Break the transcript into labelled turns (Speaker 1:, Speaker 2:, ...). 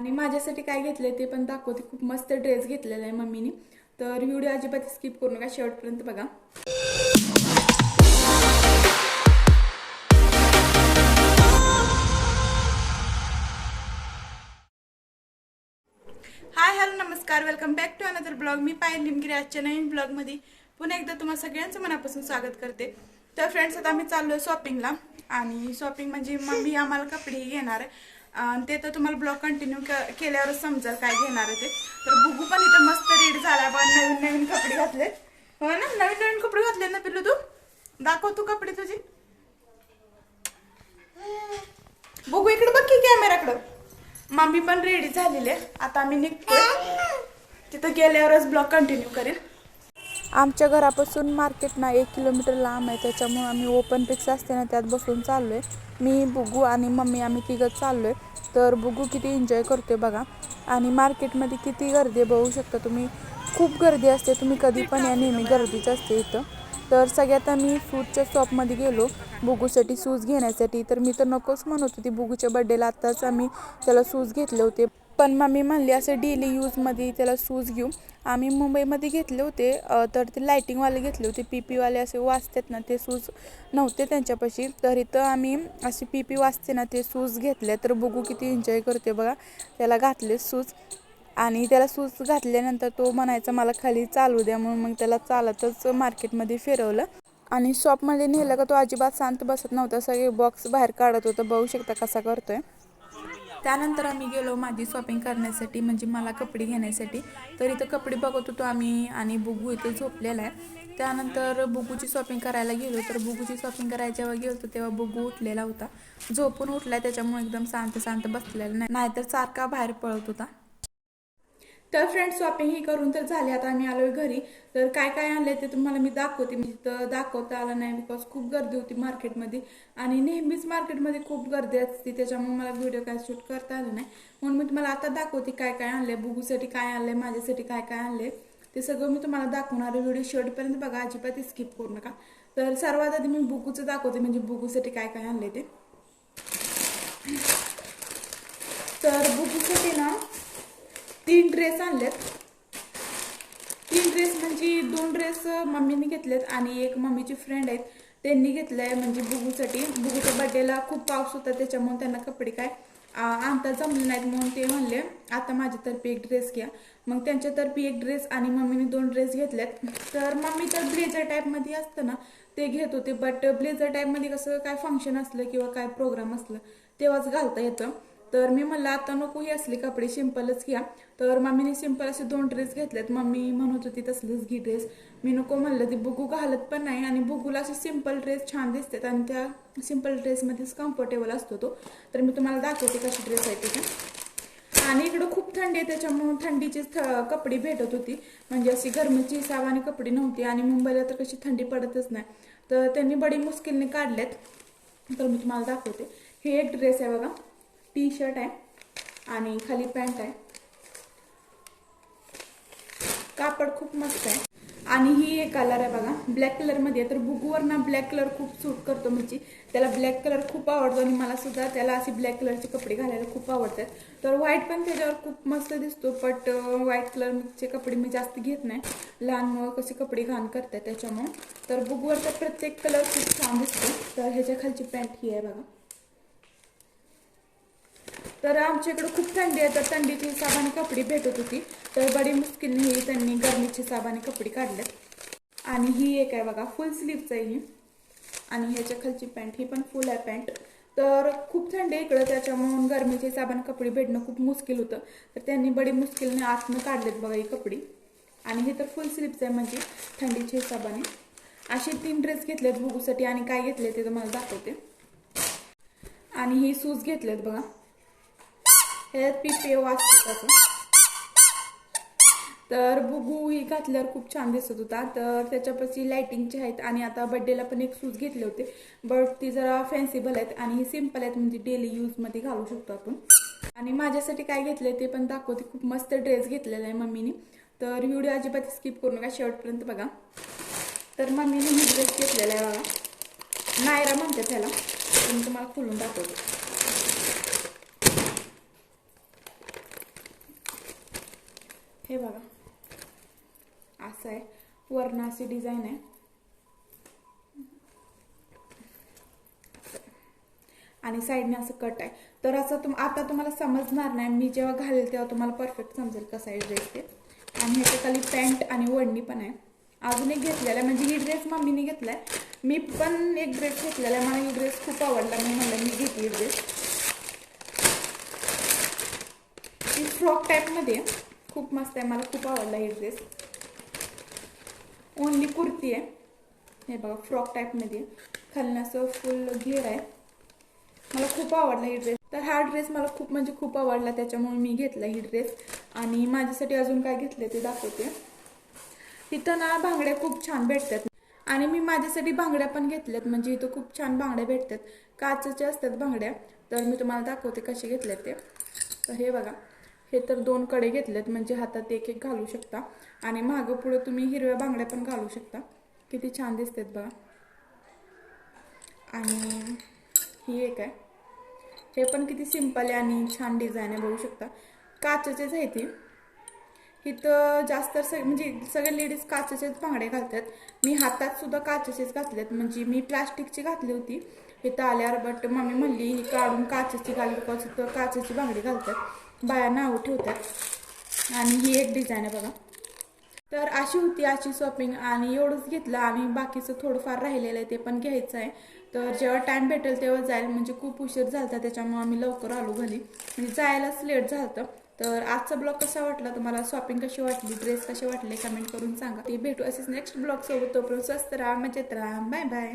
Speaker 1: आणि माझ्यासाठी काय घेतलंय ते पण दाखवते. खूप मस्त ड्रेस घेतलेला आहे मम्मीने. तर व्हिडिओ अजिबात स्किप करू नका शेवटपर्यंत बघा. हाय हॅलो नमस्कार. Welcome back to another blog मी पायल लिमगिरी आजच्या नवीन ब्लॉगमध्ये पुन्हा एकदा तुम्हाला सगळ्यांचं मनापासून स्वागत करते. तर फ्रेंड्स आता आम्ही चाललो आहे शॉपिंगला आणि शॉपिंग म्हणजे मम्मी आम्हाला कपडे घेणार आहे. ते तर तुम्हाला ब्लॉग कंटिन्यू केल्यावरच समजेल काय घेणार आहे ते. तर बुगू पण इथं मस्त रेडी झाला पण नवीन नवीन कपडे घातले हो ना नवीन नवीन कपडे घातले ना पिल्लू तू? दाखव तू कपडे तुझे. बघू इकडे बघ की कॅमेराकडं मम्मी पण रेडी झालेली आहे. आता आम्ही निघतोय. तिथं गेल्यावरच ब्लॉग कंटिन्यू करेल आमच्या घरापासून मार्केट ना एक किलोमीटर लांब आहे त्याच्यामुळं आम्ही ओपन पिक्स असते ना त्यात बसून चाललो आहे मी बुगू आणि मम्मी आम्ही तिघं चाललो आहे तर बुगू किती एन्जॉय करतो आहे बघा. आणि मार्केटमध्ये किती गर्दी बघू शकता तुम्ही. खूप गर्दी असते तुम्ही कधी पण या नेहमी गर्दीच असते इथं. तर सगळ्यात आम्ही फ्रूटच्या शॉपमध्ये गेलो बुगूसाठी शूज घेण्यासाठी. तर मी तर नकोच म्हणत होती बुगूच्या बड्डेला आत्ताच आम्ही त्याला शूज घेतले होते. पण मम्मी म्हणली असं डेली यूजमध्ये त्याला शूज घेऊ आम्ही मुंबईमध्ये घेतले होते तर ते लायटिंगवाले घेतले होते. पी पीवाले असे वाचतात ना ते शूज नव्हते त्यांच्यापाशी. तर इथं आम्ही असे पी पी वाचते ना ते शूज घेतले तर बघू किती एन्जॉय करते बघा. त्याला घातले शूज आणि त्याला सूज घातल्यानंतर तो म्हणायचा मला खाली चालू द्या. म्हणून मग त्याला चालतच मार्केटमध्ये फिरवलं. आणि शॉपमध्ये नेलं का तो अजिबात शांत बसत नव्हता. सगळे बॉक्स बाहेर काढत होतं. बघू शकता कसा करतोय. त्यानंतर आम्ही गेलो माझी शॉपिंग करण्यासाठी म्हणजे मला कपडे घेण्यासाठी. तर इथं कपडे बघत होतो आम्ही आणि बुगू इथं झोपलेला आहे. त्यानंतर बुगूची शॉपिंग करायला गेलो. तर बुगूची शॉपिंग करायला जेव्हा गेलो तेव्हा बुगू उठलेला होता. झोपून उठला त्याच्यामुळे एकदम शांत शांत बसलेला नाही. नाहीतर सारखा बाहेर पळत होता. तर फ्रेंड शॉपिंग ही करून तर झाली. आता आम्ही आलोय घरी. तर काय काय आणलंय ते तुम्हाला मी दाखवते. मी तिथं दाखवता आलं नाही बिकॉज खूप गर्दी होती मार्केटमध्ये. आणि नेहमीच मार्केटमध्ये खूप गर्दी असते. त्याच्यामुळे मला व्हिडिओ काय शूट करता आलं नाही. म्हणून मी तुम्हाला आता दाखवते काय काय आणलंय. बुगूसाठी काय आणलंय माझ्यासाठी काय काय आणलंय. ते सगळं मी तुम्हाला दाखवणार आहे. व्हिडिओ शेवटपर्यंत बघा. अजिबात स्किप करू नका. तर सर्वात आधी मी बुगूचं दाखवते. म्हणजे बुगूसाठी काय काय आणलंय ते. तर बुगूसाठी ना तीन ड्रेस आणलेत. तीन ड्रेस म्हणजे दोन ड्रेस मम्मीने घेतलेत आणि एक मम्मीची फ्रेंड आहेत. त्यांनी घेतलंय म्हणजे बुगूसाठी बुगूच्या बड्डेला खूप पाऊस होता त्याच्यामुळे त्यांना कपडे काय आणता जमले नाहीत म्हणून ते म्हणले आता माझ्यातर्फे एक ड्रेस घ्या. मग त्यांच्यातर्फे एक ड्रेस आणि मम्मीने दोन ड्रेस घेतलेत. तर मम्मी तर ब्लेझर टाईपमध्ये असतं ना ते घेत होते. बट ब्लेझर टाईपमध्ये कसं काय फंक्शन असलं किंवा काय प्रोग्राम असलं तेव्हाच घालता येतं. तर मी म्हणलं आता नको ही असले कपडे सिम्पलच घ्या. तर मम्मीने सिंपल असे दोन ड्रेस घेतलेत. मम्मी म्हणत होती तसलेच घे ड्रेस. मी नको म्हणलं ती बुगू घालत पण नाही. आणि बुगूला असे सिंपल ड्रेस छान दिसतात आणि त्या सिंपल ड्रेसमध्येच कम्फर्टेबल असतो तो. तर मी तुम्हाला दाखवते कशी ड्रेस आहे तिथे आणि इकडं खूप थंडी आहे त्याच्यामुळं थंडीचीच थ कपडे भेटत होती. म्हणजे अशी गरमीची आणि कपडे नव्हती आणि मुंबईला तर कशी थंडी पडतच नाही. तर त्यांनी बडी मुश्किलने काढल्यात. तर मी तुम्हाला दाखवते. हे एक ड्रेस आहे बघा. टी शर्ट आहे आणि खाली पॅन्ट आहे. कापड खूप मस्त आहे. आणि ही एक कलर आहे बघा ब्लॅक कलरमध्ये आहे तर बुगूवर ना ब्लॅक कलर खूप सूट करतो म्हणजे त्याला ब्लॅक कलर खूप आवडतो आणि मला सुद्धा त्याला असे ब्लॅक कलरचे कपडे घालायला खूप आवडतात. तर व्हाईट पण त्याच्यावर खूप मस्त दिसतो बट व्हाईट कलरचे कपडे मी जास्त घेत नाही. लहान मुलं कसे कपडे घाण करतात त्याच्यामुळे. तर बुगूवरचा प्रत्येक कलर खूप छान दिसतो. तर ह्याच्या खालची पॅन्ट ही आहे बघा. तर आमच्याकडे खूप थंडी आहे तर थंडीची साबाने कपडे भेटत होती. तर बडी मुश्किलने ही त्यांनी गरमीचे साबाने कपडे काढलेत आणि ही एक आहे बघा फुल स्लीवच आहे ही. आणि ह्याच्या खालची पॅन्ट ही पण फुल आहे पॅन्ट. तर खूप थंडी आहे इकडं त्याच्यामुळं गरमीचे साबण कपडे भेटणं खूप मुश्किल होतं. तर त्यांनी बडी मुश्किलने आतनं काढलेत बघा ही कपडे. आणि हे तर फुल स्लीप्स आहे म्हणजे थंडीच्या हिसाबाने असे तीन ड्रेस घेतलेत बघूसाठी आणि काय घेतले ते तुम्हाला दाखवते. आणि हे सूज घेतलेत बघा. ह्यात पी पे वाचतात तर बुगू ही घातल्यावर खूप छान दिसत होता. तर त्याच्यापाशी लायटिंगचे आहेत आणि आता बड्डेला पण एक शूज घेतले होते. बट ती जरा फॅन्सिबल आहेत आणि सिंपल आहेत म्हणजे डेली यूजमध्ये घालू शकतो आपण. आणि माझ्यासाठी काय घेतलंय ते पण दाखवते. खूप मस्त ड्रेस घेतलेला आहे मम्मीने. तर व्हिडिओ अजिबात स्किप करू नका शेवटपर्यंत बघा. तर मम्मीने ही ड्रेस घेतलेला आहे बघा. नायरा म्हणते त्याला. तर तुम्हाला खोलून दाखवते. हे बघा. असं आहे. वर्ण अशी डिझाईन आहे. आणि साईडने असं कट आहे. तर असं तुम आता तुम्हाला समजणार नाही. मी जेव्हा घालेल तेव्हा तुम्हाला परफेक्ट समजेल कसा आहे ड्रेस ते. आणि ह्याच्या खाली पॅन्ट आणि वडणी पण आहे. अजून एक घेतलेला आहे. म्हणजे ही ड्रेस मम्मीने घेतला आहे मी पण एक ड्रेस घेतलेला आहे. मला ही ड्रेस खूप आवडला. मी म्हणलं मी घेतली ड्रेस ही फ्रॉक टाईपमध्ये आहे. खूप मस्त आहे मला खूप आवडला ही ड्रेस ओनली कुर्ती आहे. हे बघा फ्रॉक टाईपमध्ये खालनं असं फुल घेर आहे. मला खूप आवडला ही ड्रेस तर हा ड्रेस मला खूप म्हणजे खूप आवडला त्याच्यामुळे मी घेतला ही ड्रेस आणि माझ्यासाठी अजून काय घेतले ते दाखवते. इथं ना बांगड्या खूप छान भेटतात. आणि मी माझ्यासाठी बांगड्या पण घेतल्यात म्हणजे इथं खूप छान बांगड्या भेटतात. काचेच्या असतात बांगड्या तर मी तुम्हाला दाखवते कसे घेतल्यात ते. तर हे बघा. हे तर दोन कडे घेतलेत म्हणजे हातात एक एक घालू शकता. आणि मागं पुढं तुम्ही हिरव्या बांगड्या पण घालू शकता. किती छान दिसतात बघा. आणि ही एक आहे. हे पण किती सिंपल आहे आणि छान डिझाईन आहे बघू शकता. काचेचेच आहे ती. इथं जास्त सग म्हणजे सगळे लेडीज काचेचेच बांगडे घालतात. मी हातात सुद्धा काचेचेच घातलेत. म्हणजे मी प्लास्टिकची घातली होती. इथं आल्यावर बट मम्मी म्हणली ही काढून काचेची घाल बिकॉज इथं काचेची बांगडी घालतात. बाया नावं ठेवतात. आणि ही एक डिझाईन आहे बघा. तर अशी होती आजची शॉपिंग आणि एवढंच घेतलं. आणि बाकीचं थोडंफार राहिलेलं आहे ते पण घ्यायचं आहे. तर जेव्हा टाइम भेटेल तेव्हा जाईल. म्हणजे खूप उशीर झाला त्याच्यामुळे आम्ही लवकर आलो घरी. म्हणजे जायलाच लेट झालं तर आजचा ब्लॉग कसा वाटला? तुम्हाला शॉपिंग कशी वाटली? ड्रेस कसे वाटले? कमेंट करून सांगा. ते भेटू असेच नेक्स्ट ब्लॉग सोबत तोपर्यंत स्वस्त राहा मजेत राहा. Bye bye